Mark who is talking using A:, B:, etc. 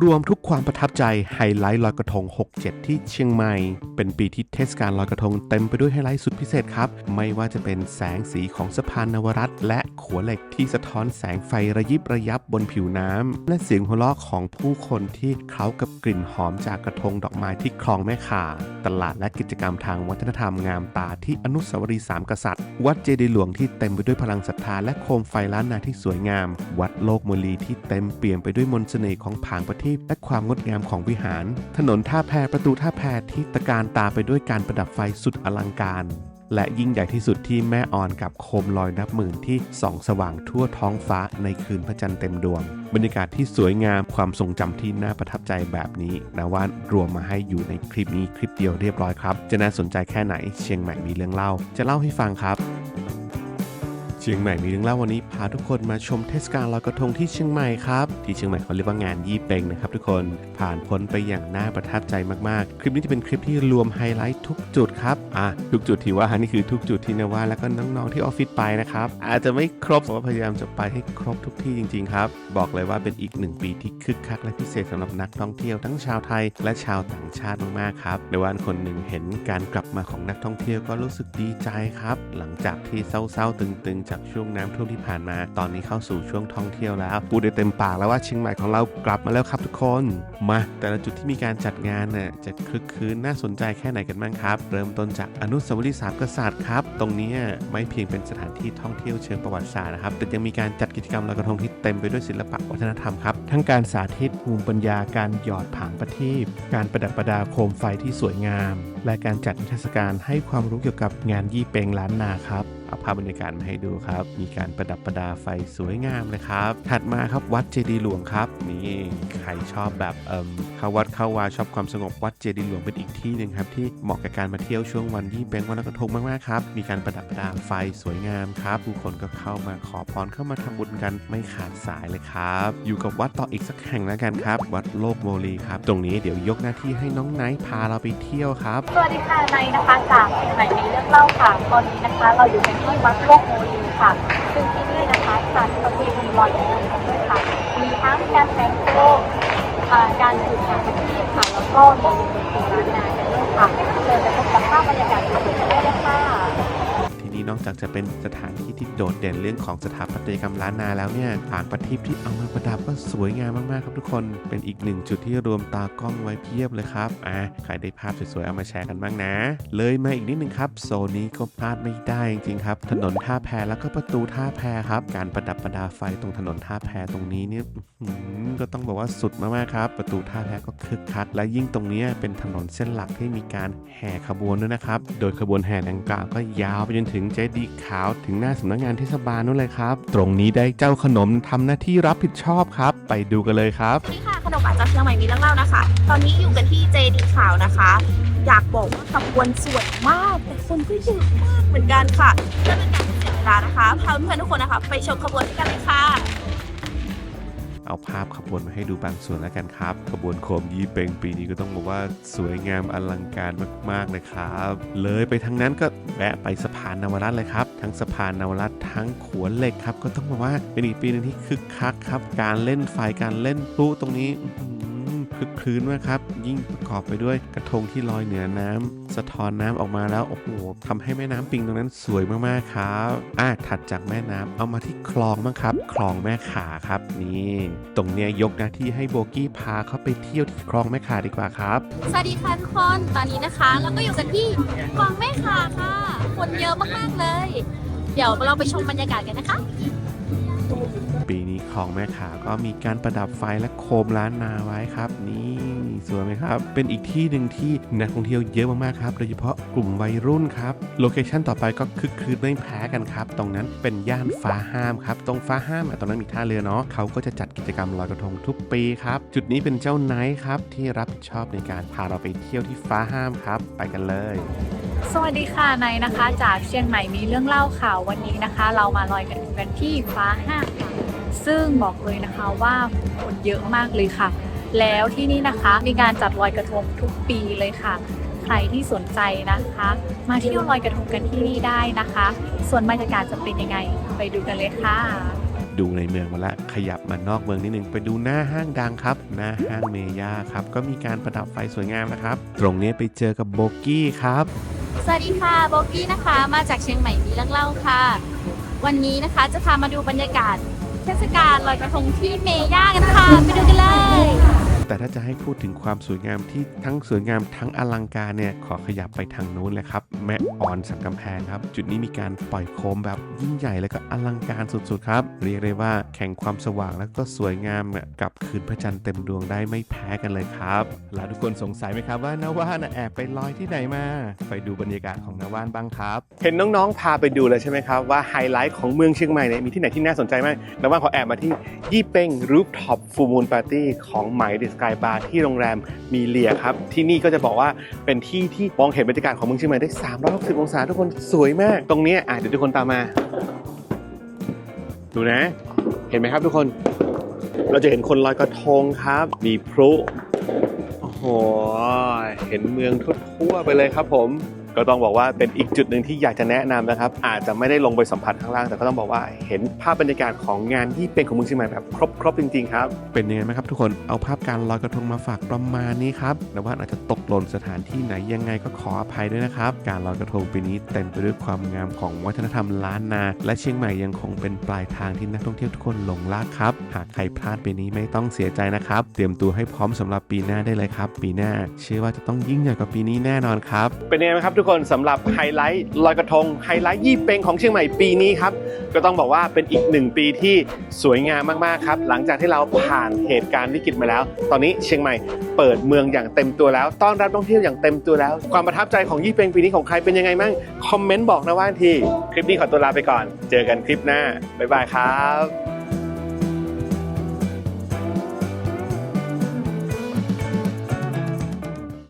A: รวมทุกความประทับใจไฮไลท์ลอยกระทง 67 ที่เชียงใหม่ เป็นปีที่เทศกาลลอยกระทงเต็มไปด้วยไฮไลท์สุดพิเศษครับ ไม่ว่าจะเป็นแสงสีของสะพานนวรัตน์และขัวเหล็กที่สะท้อนแสงไฟระยิบระยับบนผิวน้ำและเสียงหัวเราะของผู้คนที่เคล้ากับกลิ่นหอมจากกระทงดอกไม้ที่คลองแม่ข่า ตลาดและกิจกรรมทางวัฒนธรรมงามตาที่อนุสาวรีย์สามกษัตริย์ วัดเจดีย์หลวงที่เต็มไปด้วยพลังศรัทธาและโคมไฟล้านนาที่สวยงาม วัดโลกมลีที่เต็มเปี่ยมไปด้วยมนต์เสน่ห์ของผางประทีปและความงดงามของวิหาร ถนนท่าแพประตูท่าแพที่ตะการตาไปด้วยการประดับไฟสุดอลังการ และยิ่งใหญ่ที่สุดที่แม่ออนกับโคมลอยนับหมื่นที่ส่องสว่างทั่วท้องฟ้าในคืนพระจันทร์เต็มดวง บรรยากาศที่สวยงามความทรงจำที่น่าประทับใจแบบนี้นะว่ารวมมาให้อยู่ในคลิปนี้คลิปเดียวเรียบร้อยครับ จะน่าสนใจแค่ไหนเชียงใหม่มีเรื่องเล่า จะเล่าให้ฟังครับ เชียงใหม่มีเรื่องเล่าวันนี้พาทุกคนมาชมเทศกาลลอยกระทงที่เชียงใหม่ครับ ที่เชียงใหม่เขาเรียกว่างานยี่เป็งนะครับทุกคนผ่านพ้นไปอย่างน่าประทับใจมากๆ คลิปนี้จะเป็นคลิปที่รวมไฮไลท์ทุกจุดครับอะทุกจุดที่ว่านี่คือทุกจุดที่นว่าแล้วก็น้องๆที่ออฟฟิศไปนะครับอาจจะไม่ครบแต่ว่าพยายามจะไปให้ครบทุกที่จริงๆครับบอกเลยว่าเป็นอีกหนึ่งปีที่คึกคักและพิเศษสำหรับนักท่องเที่ยวทั้งชาวไทย และชาวต่างชาติมากๆครับในวันคนหนึ่งเห็นการกลับมาของนักท่องเที่ยวก็รู้สึกดีใจครับ หลังจากที่เศร้าๆตึงๆจากช่วงน้ำท่วมที่ผ่านมา ตอนนี้เข้าสู่ช่วงท่องเที่ยวแล้วพูดได้เต็มปากแล้วว่าเชียงใหม่ของเรากลับมาแล้วครับทุกคน มา แต่ละจุดที่มีการจัดงานน่ะจะคึกคืนน่าสนใจแค่ไหนกันบ้างครับ เริ่มต้นจากอนุสาวรีย์สามกษัตริย์ครับ ตรงนี้ไม่เพียงเป็นสถานที่ท่องเที่ยวเชิงประวัติศาสตร์นะครับแต่ยังมีการจัดกิจกรรมลอยกระทงที่เต็มไปด้วยศิลปะวัฒนธรรมครับทั้งการสาธิตภูมิปัญญาการหยอดผางประทีปการประดับประดาโคมไฟที่สวยงาม และการจัดนิทรรศการให้ความรู้เกี่ยวกับงานยี่เปงล้านนาครับ เอาภาพบรรยากาศมาให้ดูครับ มีการประดับประดาไฟสวยงามเลยครับ ถัดมาครับวัดเจดีย์หลวงครับนี่ใครชอบแบบเอ่มเข้าวัดเข้าวาชอบความสงบวัดเจดีย์หลวงเป็นอีกที่หนึ่งครับที่เหมาะกับการมาเที่ยวช่วงวันยี่เป็งวันลอยกระทงมากๆครับมีการประดับประดาไฟสวยงามครับ ผู้คนก็เข้ามาขอพรเข้ามาทำบุญกันไม่ขาดสายเลยครับ อยู่กับวัดต่ออีกสักแห่งแล้วกันครับ วัดโลกโมลีครับ ตรงนี้เดี๋ยวยกหน้าที่ให้น้องไนท์พาเราไปเที่ยวครับ
B: สวัสดีค่ะในนะคะจากเชียงใหม่มีเรื่องเล่าค่ะตอนนี้นะคะ เราอยู่กันที่วัดโลกโมลีค่ะ ซึ่งที่นี่นะคะจัดประเพณีลอยกระทงด้วยค่ะ มีทั้งการแสดงโชว์การจุดหานประทีปค่ะ แล้วก็มีดนตรีล้านนากันด้วยค่ะเชิญไปพบกับภาพบรรยากาศ นี่
A: นอกจากจะเป็นสถานที่ที่โดดเด่นเรื่องของสถาปัตยกรรมล้านนาแล้วเนี่ยผางประทีปที่เอามาประดับก็สวยงามมากๆครับทุกคนเป็นอีกหนึ่งจุดที่รวมตากล้องไว้เพียบเลยครับอะใครได้ภาพสวยๆเอามาแชร์กันบ้างนะ เลยมาอีกนิดนึงครับโซนนี้ก็พลาดไม่ได้จริงๆครับ ถนนท่าแพแล้วก็ประตูท่าแพครับ การประดับประดาไฟตรงถนนท่าแพตรงนี้เนี่ยก็ต้องบอกว่าสุดมากๆครับ ประตูท่าแพก็คึกคัก และยิ่งตรงนี้เป็นถนนเส้นหลักที่มีการแห่ขบวนด้วยนะครับ โดยขบวนแห่ดังกล่าวก็ยาวไปจนถึงเจดีขาวถึงหน้าสำนักงานเทศบาลนู่นเลยครับ ตรงนี้ได้เจ้าขนมทำหน้าที่รับผิดชอบครับ ไปดูกันเลยครับ
C: นี่ค่ะขนมอาจารย์เชียงใหม่มีเรื่องเล่านะคะ ตอนนี้อยู่กันที่เจดีขาวนะคะ อยากบอกว่าขบวนสวยมาก แต่คนก็เยอะมากเหมือนกันค่ะเพื่อเป็นการเสียเวลานะคะพาเพื่อนๆทุกคนนะคะ ไปชมขบวนด้วยกันเลยค่ะ
A: เอาภาพขบวนมาให้ดูบางส่วนแล้วกันครับ ขบวนโคมยี่เปงปีนี้ก็ต้องบอกว่าสวยงามอลังการมากๆเลยครับ เลยไปทางนั้นก็แวะไปสะพานนวรัตน์เลยครับ ทั้งสะพานนวรัตน์ทั้งขัวเหล็กครับ ก็ต้องบอกว่าเป็นอีกปีหนึงที่คึกคักครับ การเล่นไฟการเล่นพลุตรงนี้ คึกคลื้นมากครับ ยิ่งประกอบไปด้วยกระทงที่ลอยเหนือน้ำสะท้อนน้ำออกมาแล้วโอ้โหทำให้แม่น้ำปิงตรงนั้นสวยมากๆครับอะถัดจากแม่น้ำเอามาที่คลองบ้างครับคลองแม่ขาครับนี่ตรงเนี้ยยกหน้าที่ให้โบกี้พาเขาไปเที่ยวที่คลองแม่ขาดีกว่าครับ
C: สวัสดีค่ะทุกคนตอนนี้นะคะเราก็อยู่กันที่กองแม่ขาค่ะ คนเยอะมากๆเลย เดี๋ยวเราไปชมบรรยากาศกันนะคะ
A: ปีนี้คลองแม่ขาก็มีการประดับไฟและโคมล้านนาไว้ครับ นี่สวยไหมครับ เป็นอีกที่หนึ่งที่นักท่องเที่ยวเยอะมากๆครับโดยเฉพาะกลุ่มวัยรุ่นครับโลเคชันต่อไปก็คึกคืนไม่แพ้กันครับ ตรงนั้นเป็นย่านฟ้าห้ามครับตรงฟ้าห้ามตรงนั้นมีท่าเรือเนาะเขาก็จะจัดกิจกรรมลอยกระทงทุกปีครับจุดนี้เป็นเจ้าไนท์ครับที่รับผิดชอบในการพาเราไปเที่ยวที่ฟ้าห้ามครับ ไปกันเลย
D: สวัสดีค่ะนายนะคะ จากเชียงใหม่มีเรื่องเล่าข่าววันนี้นะคะ เรามาลอยกระทงกันที่ฟ้าห้างค่ะ ซึ่งบอกเลยนะคะว่าคนเยอะมากเลยค่ะ แล้วที่นี่นะคะมีการจัดลอยกระทงทุกปีเลยค่ะ ใครที่สนใจนะคะ มาเที่ยวลอยกระทงกันที่นี่ได้นะคะ ส่วนบรรยากาศจะเป็นยังไงไปดูกันเลยค่ะ
A: ดูในเมืองมาแล้วขยับมานอกเมืองนิดนึงไปดูหน้าห้างดังครับ หน้าห้างเมย่าครับ ก็มีการประดับไฟสวยงามนะครับ ตรงนี้ไปเจอกับโบกี้ครับ
D: สวัสดีค่ะโบกี้นะคะ มาจากเชียงใหม่มีเรื่องเล่าค่ะ วันนี้นะคะจะพามาดูบรรยากาศ เทศกาลลอยกระทงที่เมย่ากันค่ะ ไปดูกันเลย
A: แต่ถ้าจะให้พูดถึงความสวยงามที่ทั้งสวยงามทั้งอลังการเนี่ยขอขยับไปทางนู้นเลยครับแม่อ่อนสันกำแพงครับ จุดนี้มีการปล่อยโคมแบบยิ่งใหญ่แล้วก็อลังการสุดๆครับเรียกได้ว่าแข่งความสว่างแล้วก็สวยงามเนี่ยกับคืนพระจันทร์เต็มดวงได้ไม่แพ้กันเลยครับแล้วทุกคนสงสัยไหมครับว่านาว่านน่ะแอบไปลอยที่ไหนมา ไปดูบรรยากาศของนาว่านบ้างครับ เห็นน้องๆพาไปดูเลยใช่ไหมครับว่าไฮไลท์ของเมืองเชียงใหม่เนี่ยมีที่ไหนที่น่าสนใจมากนาว่านขอแอบมาที่ยี่เป้งรูฟท็อปฟูมูลปาร์ตี้ของไหมดิสกายบาร์ที่โรงแรมมีเลียครับ ที่นี่ก็จะบอกว่าเป็นที่ที่มองเห็นบรรยากาศของเมืองเชียงใหม่ได้ 360 องศาทุกคนสวยมาก ตรงนี้อะเดี๋ยวทุกคนตามมา ดูนะ เห็นไหมครับทุกคน เราจะเห็นคนลอยกระทงครับ มีพลุโอ้โหเห็นเมืองทั่วไปเลยครับผม ก็ต้องบอกว่าเป็นอีกจุดหนึ่งที่อยากจะแนะนำนะครับ อาจจะไม่ได้ลงไปสัมผัสข้างล่างแต่ก็ต้องบอกว่าเห็นภาพบรรยากาศของงานที่เป็นของเมืองเชียงใหม่แบบครบๆจริงๆครับ เป็นยังไงไหมครับทุกคนเอาภาพการลอยกระทงมาฝากประมาณนี้ครับแต่ว่าอาจจะตกหล่นสถานที่ไหนยังไงก็ขออภัยด้วยนะครับ การลอยกระทงปีนี้เต็มไปด้วยความงามของวัฒนธรรมล้านนา และเชียงใหม่ยังคงเป็นปลายทางที่นักท่องเที่ยวทุกคนหลงรักครับหากใครพลาดปีนี้ไม่ต้องเสียใจนะครับเตรียมตัวให้พร้อมสำหรับปีหน้าได้เลยครับ ปีหน้าเชื่อว่าจะต้องยิ่งใหญ่กว่าปีนี้แน่นอนครับเป็นยังไงไหมครับทุกคนสำหรับไฮไลท์ลอยกระทงไฮไลท์ยี่เป็งของเชียงใหม่ปีนี้ครับก็ต้องบอกว่าเป็นอีกหนึ่งปีที่สวยงามมากๆครับ หลังจากที่เราผ่านเหตุการณ์วิกฤตมาแล้ว ตอนนี้เชียงใหม่เปิดเมืองอย่างเต็มตัวแล้ว ต้อนรับนักท่องเที่ยวอย่างเต็มตัวแล้ว ความประทับใจของยี่เป็งปีนี้ของใครเป็นยังไงมั่งคอมเมนต์บอกนะว่าทีคลิปนี้ขอตัวลาไปก่อน เจอกันคลิปหน้าบ๊ายบายครับ